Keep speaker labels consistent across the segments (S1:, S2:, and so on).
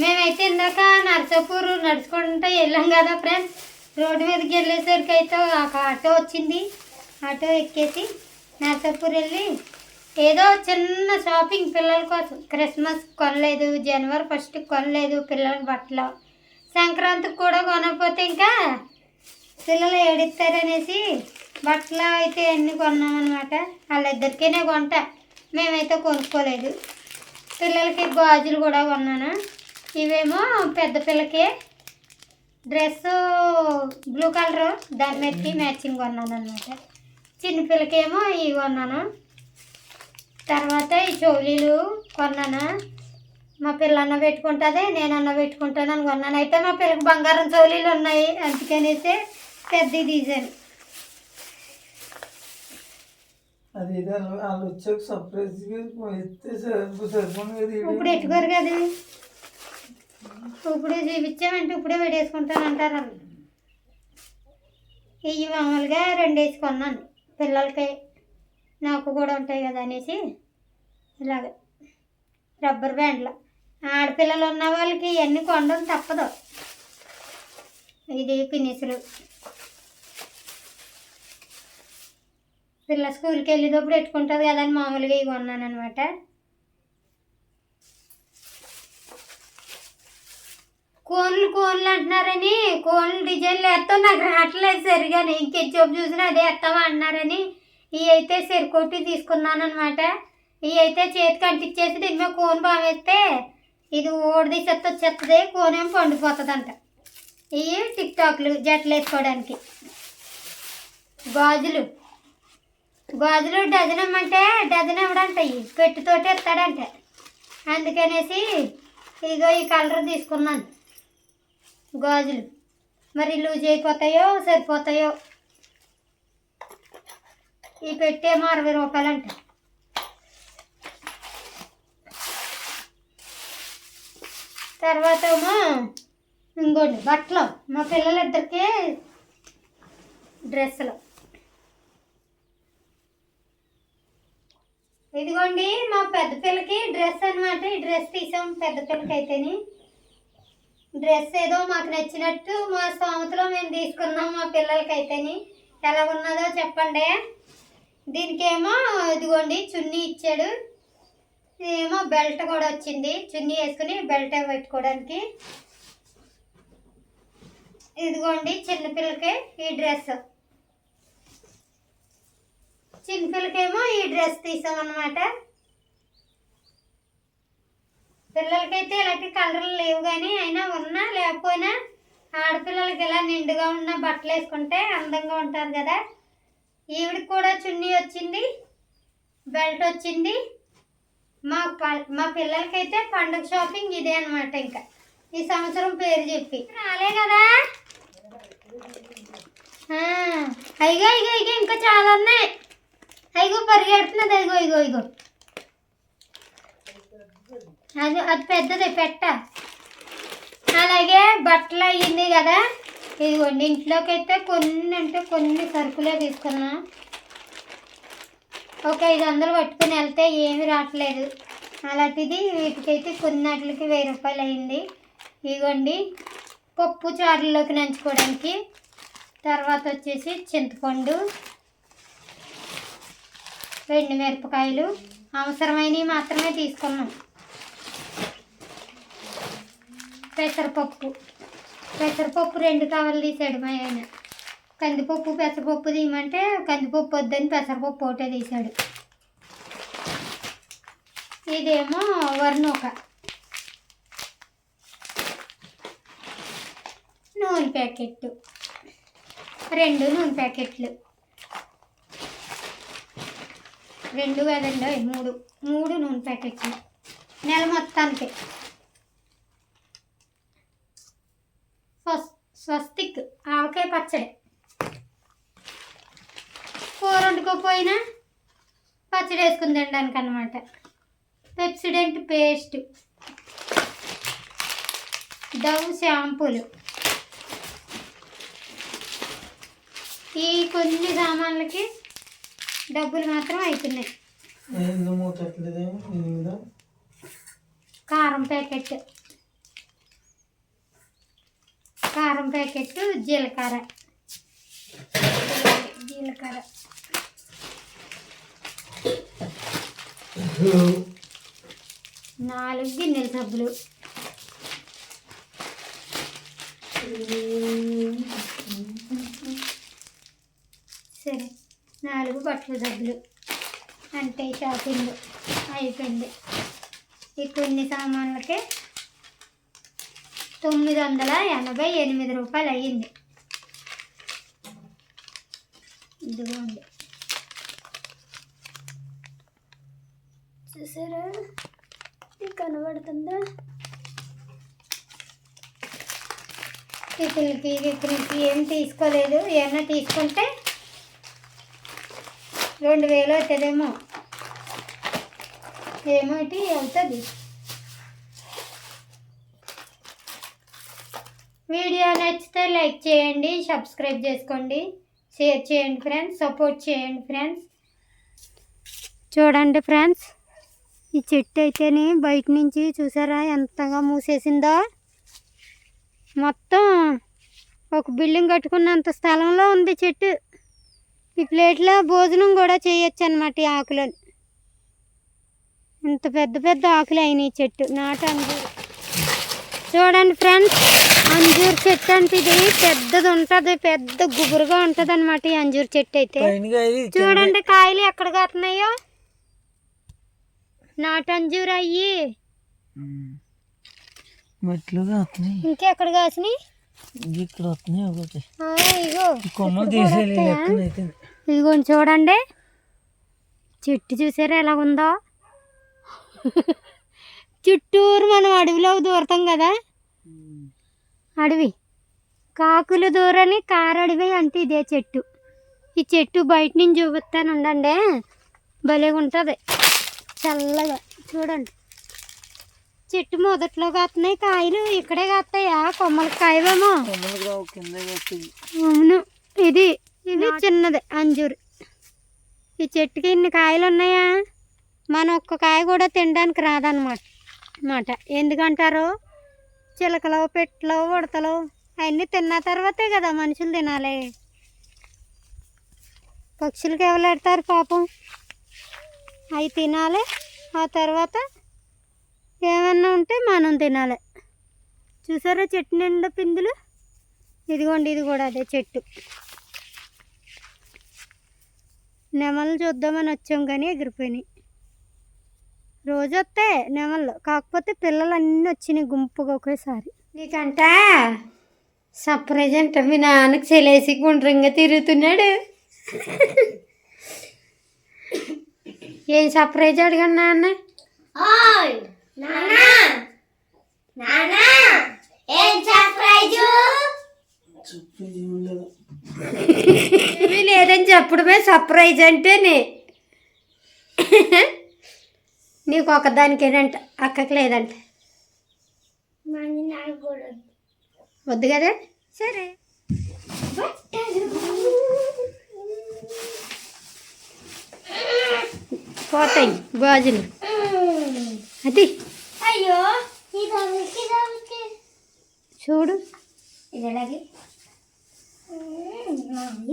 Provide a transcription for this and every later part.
S1: మేమైతే ఇందాక నర్సాపూర్ నడుచుకుంటూ వెళ్ళాం కదా ఫ్రెండ్స్. రోడ్డు మీదకి వెళ్ళేసరికి అయితే ఒక ఆటో వచ్చింది. ఆటో ఎక్కేసి నర్సాపూర్ వెళ్ళి ఏదో చిన్న షాపింగ్ పిల్లల కోసం. క్రిస్మస్ కొనలేదు జనవరి ఫస్ట్ కొనలేదు పిల్లల బట్టలు. సంక్రాంతికి కూడా కొనకపోతే ఇంకా పిల్లలు ఏడిస్తారనేసి బట్టలు అయితే అన్ని కొన్నామన్నమాట వాళ్ళిద్దరికీనే కొంట. మేమైతే కొనుక్కోలేదు. పిల్లలకి గాజులు కూడా కొన్నాను. ఇవేమో పెద్ద పిల్లకి డ్రెస్ బ్లూ కలర్ దాని మీదకి మ్యాచింగ్ కొన్నాను అనమాట చిన్న పిల్లకేమో ఇవి కొన్నాను. తర్వాత ఈ చోలీలు కొన్నాను. మా పిల్లన్న పెట్టుకుంటుంది నేనన్న పెట్టుకుంటాను అని కొన్నాను. అయితే మా పిల్లకి బంగారం చోలీలు ఉన్నాయి అందుకనేసి పెద్దవి తీసాను
S2: అది వాళ్ళు వచ్చాక.
S1: ఇప్పుడు ఎట్టుకోరు కదా. ఇప్పుడే చూపించామంటే ఇప్పుడే పెట్టేసుకుంటాను అంటారు ఇవి మామూలుగా రెండు వేసుకున్నాను పిల్లలకి. నాకు కూడా ఉంటాయి కదా అనేసి ఇలాగ రబ్బర్ బ్యాండ్లు. ఆడపిల్లలు ఉన్న వాళ్ళకి ఇవన్నీ కొనడం తప్పదు. ఇది పినిసులు పిల్ల స్కూల్కి వెళ్ళేటప్పుడు పెట్టుకుంటుంది కదా అని మామూలుగా ఇవి కొన్నాను అనమాట కోన్లు కోన్లు అంటున్నారని కోన్లు డిజైన్లు వేస్తాం నాకు రావట్లేదు సరిగానే ఇంకెచ్చోపు చూసినా అదే వేస్తావా అన్నారని ఇవి అయితే సరికొట్టి తీసుకున్నాను అనమాట ఇవి అయితే చేతికి అంటించేసి దీని మీద కోన్ బావేస్తే ఇది ఓడిది చెత్త వచ్చేస్తుంది కోనేం పండిపోతుందంట. అంట ఇవి టిక్ టాక్లు జట్లు వేసుకోవడానికి. గాజులు. గాజులు డజన్ ఇమ్మంటే డజన్ ఇవ్వడంట ఇవి పెట్టుతోటి ఇస్తాడంట. అందుకనేసి ఇదిగో ఈ కలర్ తీసుకున్నాను. గాజులు మరి లూజ్ అయిపోతాయో సరిపోతాయో? ఈ పెట్టేమో అరవై రూపాయలంట. తర్వాత ఏమో ఇంకోటి బట్టలు. మా పిల్లలిద్దరికి డ్రెస్సులు. ఇదిగోండి మా పెద్ద పిల్లకి డ్రెస్ అనమాట ఈ డ్రెస్ తీసాం పెద్ద పిల్లకి అయితేని డ్రెస్ ఏదో మాకు నచ్చినట్టు మా స్తోమతలో మేము తీసుకున్నాం మా పిల్లలకి ఎలా ఉన్నదో చెప్పండి. దీనికేమో ఇదిగోండి చున్నీ ఇచ్చాడు. ఏమో బెల్ట్ కూడా వచ్చింది. చున్నీ వేసుకుని బెల్ట్ పెట్టుకోవడానికి. ఇదిగోండి చిన్నపిల్లకి ఈ డ్రెస్. చిన్నపిల్లకేమో ఈ డ్రెస్ తీసామన్నమాట. పిల్లలకైతే ఇలాంటి కలర్లు లేవు కానీ అయినా ఉన్నా లేకపోయినా ఆడపిల్లలకి ఇలా నిండుగా ఉన్న బట్టలు వేసుకుంటే అందంగా ఉంటారు కదా. ఈవిడికి కూడా చున్నీ వచ్చింది బెల్ట్ వచ్చింది. మా ప- మా పిల్లలకైతే పండుగ షాపింగ్ ఇదే అనమాట ఇంకా. ఈ సంవత్సరం పేరు చెప్పి. రాలే కదా. ఆ, అయ్యో ఇగో ఇగో ఇంకా చాలా ఉన్నాయి. అయ్యో పరిగెడుతున్నది. అదిగో ఇగో ఇగో అది అది పెద్దది పెట్ట. అలాగే బట్టలు అయ్యింది కదా. ఇదిగోండి ఇంట్లోకి అయితే కొన్ని అంటే కొన్ని సరుకులే తీసుకున్నా. ఒక ఐదు వందలు పట్టుకుని వెళ్తే ఏమీ రావట్లేదు. అలాంటిది వీటికైతే కొన్నిటికి వెయ్యి రూపాయలు అయింది ఇదిగోండి పప్పు చారుల్లోకి నంచుకోవడానికి. తర్వాత వచ్చేసి చింతపండు రెండు మిరపకాయలు. అవసరమైనవి మాత్రమే తీసుకున్నాం. పెసరపప్పు. పెసరపప్పు రెండు కవర్లు తీసాడు మా ఆయన. కందిపప్పు పెసరపప్పు తీయమంటే కందిపప్పు వద్దని పెసరపప్పు ఒకటే తీసాడు. ఇదేమో వర్ణోక. నూనె ప్యాకెట్ రెండు నూనె ప్యాకెట్లు. రెండు కదండి మూడు. మూడు నూనె ప్యాకెట్లు. నెల మొత్తానికి. పచ్చడి. కూర వండుకోపోయినా పచ్చడి వేసుకుని తినడానికి అనమాట పెప్సిడెంట్ పేస్ట్. డవ్ షాంపూలు. ఈ కొన్ని సామాన్లకి డబ్బులు మాత్రం అవుతున్నాయి కారం ప్యాకెట్. కారం ప్యాకెట్ జీలకర్ర. జీలకర్ర. నాలుగు గిన్నెల సబ్బులు. సరే నాలుగు బట్టల సబ్బులు. అంటే షాపింగ్ అయిపోయింది. ఈ కొన్ని సామాన్లకే తొమ్మిది వందల ఎనభై ఎనిమిది రూపాయలు అయ్యింది. ఇదిగోండి చూసారా? ఇది కనబడుతుందా? టిఫిన్కి గిఫిన్కి ఏం తీసుకోలేదు. ఏమన్నా తీసుకుంటే రెండు వేలు అవుతుందేమో. ఏమోటి అవుతుంది. వీడియో నచ్చితే లైక్ చేయండి సబ్స్క్రైబ్ చేసుకోండి. షేర్ చేయండి ఫ్రెండ్స్ సపోర్ట్ చేయండి ఫ్రెండ్స్ చూడండి ఫ్రెండ్స్ ఈ చెట్టు అయితేనే బయట నుంచి చూసారా ఎంతగా మూసేసిందో? మొత్తం ఒక బిల్డింగ్ కట్టుకున్నంత స్థలంలో ఉంది చెట్టు. ఈ ప్లేట్లో భోజనం కూడా చేయొచ్చు అనమాట ఈ ఆకులను. ఇంత పెద్ద పెద్ద ఆకులు అయినాయి చెట్టు నాటు అంజూరు చూడండి ఫ్రెండ్స్ అంజూరు చెట్టు అంటే ఇది పెద్దది ఉంటుంది పెద్ద గుబురుగా ఉంటుంది అనమాట ఈ అంజూరు చెట్టు అయితే. చూడండి కాయలు ఎక్కడ కాస్తున్నాయో నాటు అంజూరు అయ్యి. ఇంకెక్కడ కాసినాయి?
S2: ఇక్కడ వస్తున్నాయి ఒకటి. కొమ్మలు తీసేయాలి
S1: చూడండి. చెట్టు చూసారా ఎలా ఉందో? చుట్టూరు మనం అడవిలోకి దూరతాం కదా. అడవి. కాకులు దూరని కారడవి అంటే ఇదే చెట్టు. ఈ చెట్టు బయట నుంచి చూపిస్తాను ఉండండి భలే ఉంటుంది. చల్లగా. చూడండి. చెట్టు మొదట్లో కాస్తున్నాయి కాయలు ఇక్కడే కాస్తాయా కాయవేమో
S2: కొమ్మలు వస్తుంది
S1: అవును. ఇది ఇది చిన్నది అంజూరు. ఈ చెట్టుకి ఇన్ని కాయలు ఉన్నాయా మన ఒక్క కాయ కూడా తినడానికి రాదనమాట మాట. ఎందుకంటారు? చిలకలు పెట్టలు ఉడతలు అవన్నీ తిన్న తర్వాతే కదా మనుషులు తినాలి. పక్షులకి ఎవరెడతారు పాపం? అవి తినాలి ఆ తర్వాత ఏమన్నా ఉంటే మనం తినాలి. చూసారా చెట్టు నిండా పిందులు? ఇదిగోండి ఇది కూడా అదే చెట్టు. నెమలు చూద్దామని వచ్చాం కానీ ఎగిరిపోయినాయి. రోజు వస్తే నెమళ్ళు కాకపోతే పిల్లలు అన్నీ వచ్చినాయి గుంపుగా ఒకేసారి. నీకంట సర్ప్రైజ్ అంట మీ నాన్నకి చెలేసి గుండ్రంగా తిరుగుతున్నాడు. ఏం సర్ప్రైజ్ అడిగాను నాన్న? లేదని చెప్పడమే సర్ప్రైజ్ అంటేనే. నీకు ఒకదానికేనంట అక్కకి లేదంట వద్దు. కదా? సరే. పోతాయి గాజులు. అది.
S3: అయ్యో ఇది
S1: చూడు.
S3: ఇది ఎలాగే?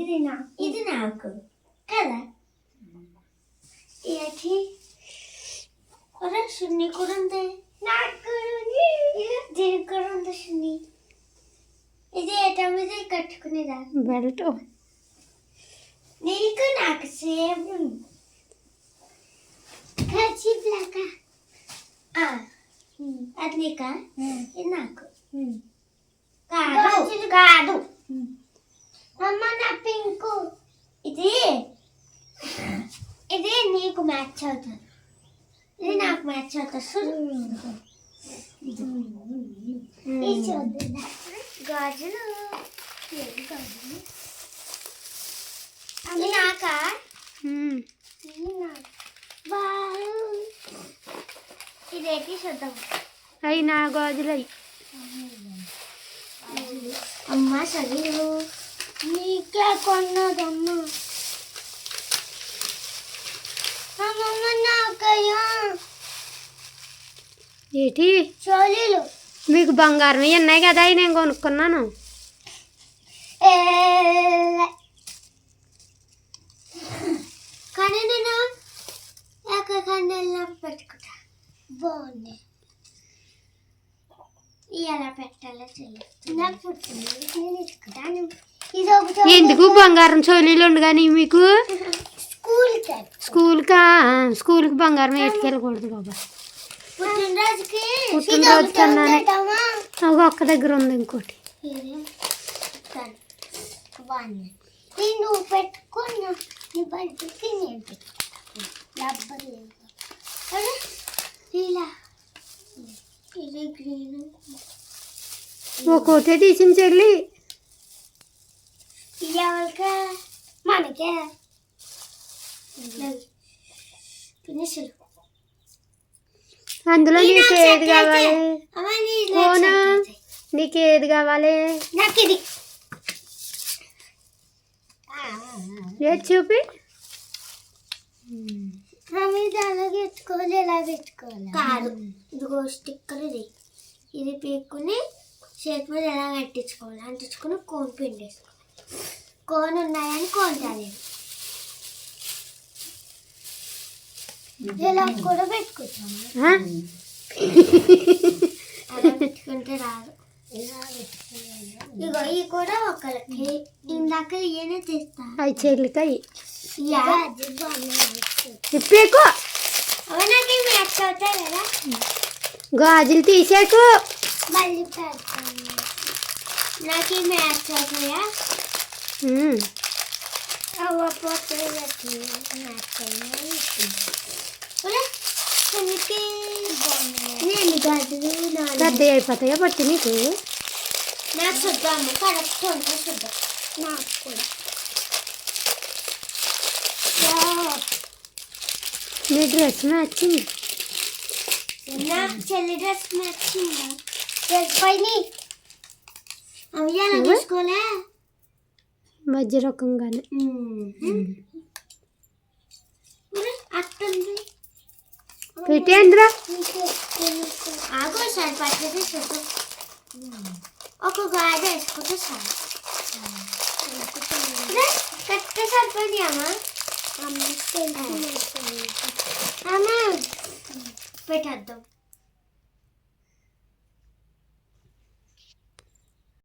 S3: ఇది నా ఇది నాకు కదా? ఏంటి ఒరే సున్ని కూడా ఉంది నాకు దీనికి కూడా ఉంది సున్ని ఇది ఏటా మీద కట్టుకునేదా
S1: బెల్ట్
S3: నీకు నాకు సేమ్ కర్చీఫ్ లాగా అది నీకా ఇది నాకు కాదు కాదు అమ్మ నా పింకు ఇది ఇది నీకు మ్యాచ్ అవుతుంది ఇది నాకు మ్యాచ్ గాజులు అది నాకా
S1: ఉమ్.
S3: ఇది నాకు వావ్. ఇదేంటి చూద్దాం
S1: అవి నా గాజులు అవి
S3: అమ్మ చదివు నీకే కొన్నదమ్మ
S1: ఏంటి? మీకు బంగారం ఉన్నాయి కదా అవి నేను కొనుక్కున్నాను.
S3: కానీ నేను ఎక్కడికన్నా వెళ్ళినప్పుడు పెట్టుకుంటా? బాగుంది. ఇలా పెట్టాలో తెలియదు
S1: ఎందుకు? బంగారం చోలీలు ఉండగాని మీకు?
S3: స్కూల్కి
S1: స్కూల్కా బంగారం ఎట్టుకెళ్ళకూడదు బాబా. పుట్టినరోజు కన్నానే. అవి ఒక్క దగ్గర ఉంది ఇంకోటి. ఒక్కోటే తీసిన చెల్లి.
S3: ఎవరికా మనకే
S1: అందులో నీకు ఏది కావాలి? అవునా? నీకు ఏది కావాలి?
S3: నాకు ఇది.
S1: ఏది చూపి?
S3: ఎత్తుకోవాలి ఇలా పెట్టుకోవాలి. కాదు. ఇదిగో స్టిక్కర్ ఇది. ఇది పీక్కుని చేతి మీద ఎలా అంటించుకోవాలి అంటించుకుని కోన్ పిండి వేసుకోవాలి కోన్ ఉన్నాయని కోన్ తాలేదు ఇలా కూడా పెట్టుకుంటే రాదు. ఇగో ఇవి కూడా ఒకరికి ఇందాక ఇయనే తీస్తా.
S1: అవి చెల్లికాయి
S3: యా
S1: ఇప్పేకు
S3: అవి నాకు మ్యాచ్ అవుతాయి కదా.
S1: గాజులు తీసేకు.
S3: మళ్ళీ పెడతాను. నాకు ఈ మ్యాచ్ అవుతాయా. అవ్వపోతే మ్యాచ్
S1: పెద్ద అయిపోతాయా పట్టి నీకు
S3: నాకు చూద్దాము కరెక్ట్ ఉంటే చూద్దాం నాకు కూడా
S1: నీ డ్రెస్ మ్యాచింగ్
S3: నాకు చెల్లి డ్రెస్ నచ్చిందా డ్రెస్ పైన అవి ఎలా
S1: నువ్వు?
S3: తీసుకోలే
S1: మధ్య రకంగానే పెట్టేంద్రా
S3: ఆగో సార్ పచ్చడి చూడు ఒక గాడి వేసుకుంటే సార్ కరెక్ట్ సరిపోయింది అమ్మా అమ్మ పెట్టేద్దాం